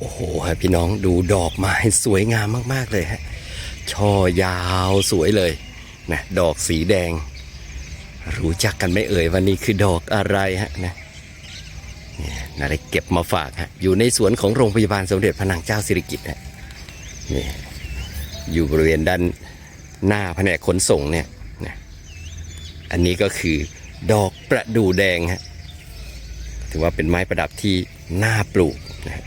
โอ้โหฮะพี่น้องดูดอกไม้สวยงามมาก ๆ เลยฮะ ช่อยาวสวยเลยนะดอกสีแดง รู้จักกันไม่เอ่ยว่านี่คือดอกอะไรฮะนะนี่นาได้เก็บมาฝากฮะอยู่ในสวนของโรงพยาบาลสมเด็จพระนางเจ้าสิริกิติ์ฮะนี่อยู่บริเวณด้านหน้าแผนกขนส่งเนี่ยนะอันนี้ก็คือดอกประดู่แดงฮะถือว่าเป็นไม้ประดับที่น่าปลูกนะฮะ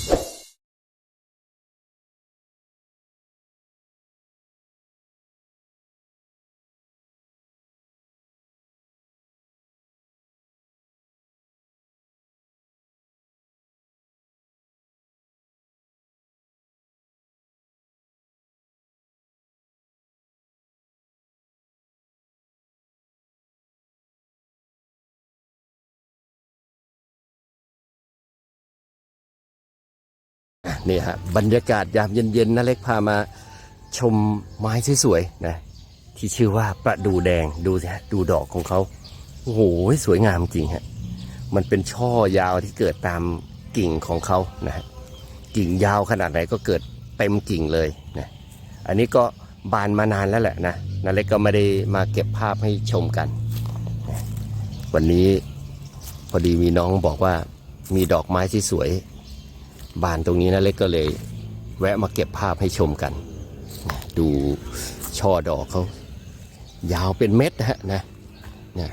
นี่ฮะบรรยากาศยามเย็นๆนะเล็กพามาชมไม้สวยๆนะที่ชื่อว่าประดูแดงดูสิฮะดูดอกของเขาโอ้โหสวยงามจริงฮะมันเป็นช่อยาวที่เกิดตามกิ่งของเขานะฮะกิ่งยาวขนาดไหนก็เกิดเต็มกิ่งเลยนะอันนี้ก็บานมานานแล้วแหละนะนาเล็กก็ไม่ได้มาเก็บภาพให้ชมกันนะวันนี้พอดีมีน้องบอกว่ามีดอกไม้ที่สวย บานตรงนี้นะเล็กก็เลย แวะมาเก็บภาพให้ชมกัน ดูช่อดอกเขายาวเป็นเม็ดนะฮะนะนะ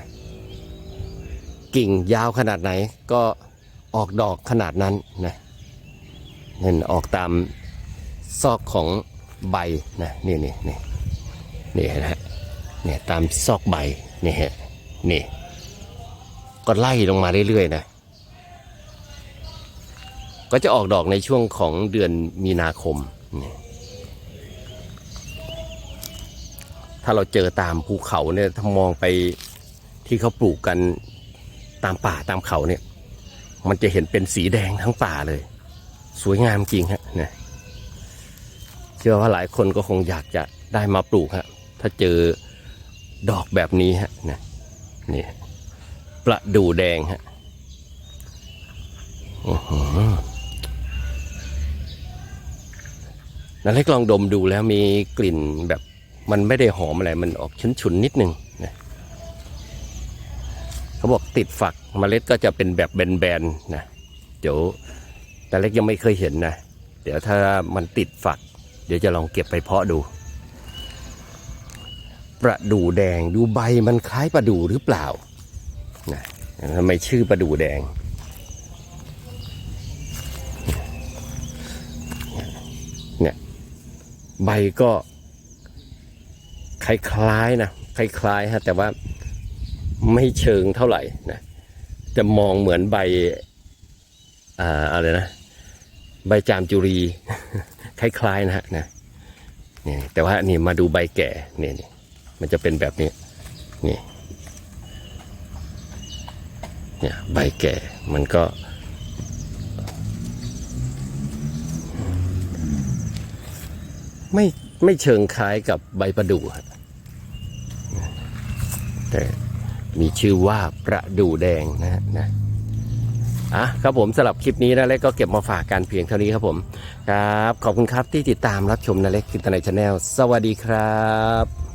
กิ่งยาวขนาดไหนก็ออกดอกขนาดนั้นนะนั่นออกตามซอกของใบนะนี่นี่นี่นี่นะฮะเนี่ยตามซอกใบนี่ฮะนี่ก็ไล่ลงมาเรื่อยๆนะ ก็จะออกดอกในช่วงของเดือนมีนาคม ถ้าเราเจอตามภูเขาเนี่ยถ้ามองไปที่เขาปลูกกันตามป่าตามเขาเนี่ย มันจะเห็นเป็นสีแดงทั้งป่าเลย สวยงามจริงฮะเนี่ยเชื่อว่าหลายคนก็คงอยากจะได้มาปลูกฮะ ถ้าเจอดอกแบบนี้ฮะนะนี่ประดู่แดงฮะ นาเล็กลองดมดูแล้วมีกลิ่นแบบมันไม่ได้หอมอะไร มันออกฉุนๆนิดนึงนะเขาบอกติดฝักเมล็ดก็จะเป็นแบบแบนๆนะเดี๋ยวนาเล็กยังไม่เคยเห็นนะ เดี๋ยวถ้ามันติดฝัก เดี๋ยวจะลองเก็บไปเพาะดู ประดู่แดงดูใบมันคล้ายประดู่หรือเปล่านะทำไมชื่อประดู่แดง เนี่ย ใบก็คล้ายๆนะคล้ายๆฮะแต่ว่าไม่เชิงเท่าไหร่นะจะมองเหมือนใบอ่าอะไรนะ ใบจามจุรี คล้ายๆนะฮะนะนี่แต่ว่านี่มาดูใบแก่เนี่นี่มันจะเป็นแบบนี้นี่เนี่ยใบแก่มันก็ ไม่ไม่เชิงคล้ายกับใบประดู่ฮะแต่มีชื่อว่าประดู่แดงนะฮะนะอะครับผมสำหรับคลิปนี้นะเล็กก็เก็บมาฝากกันเพียงเท่านี้ครับผม ครับ ขอบคุณครับที่ติดตามรับชมนะเล็กกินตนายชาแนลสวัสดีครับ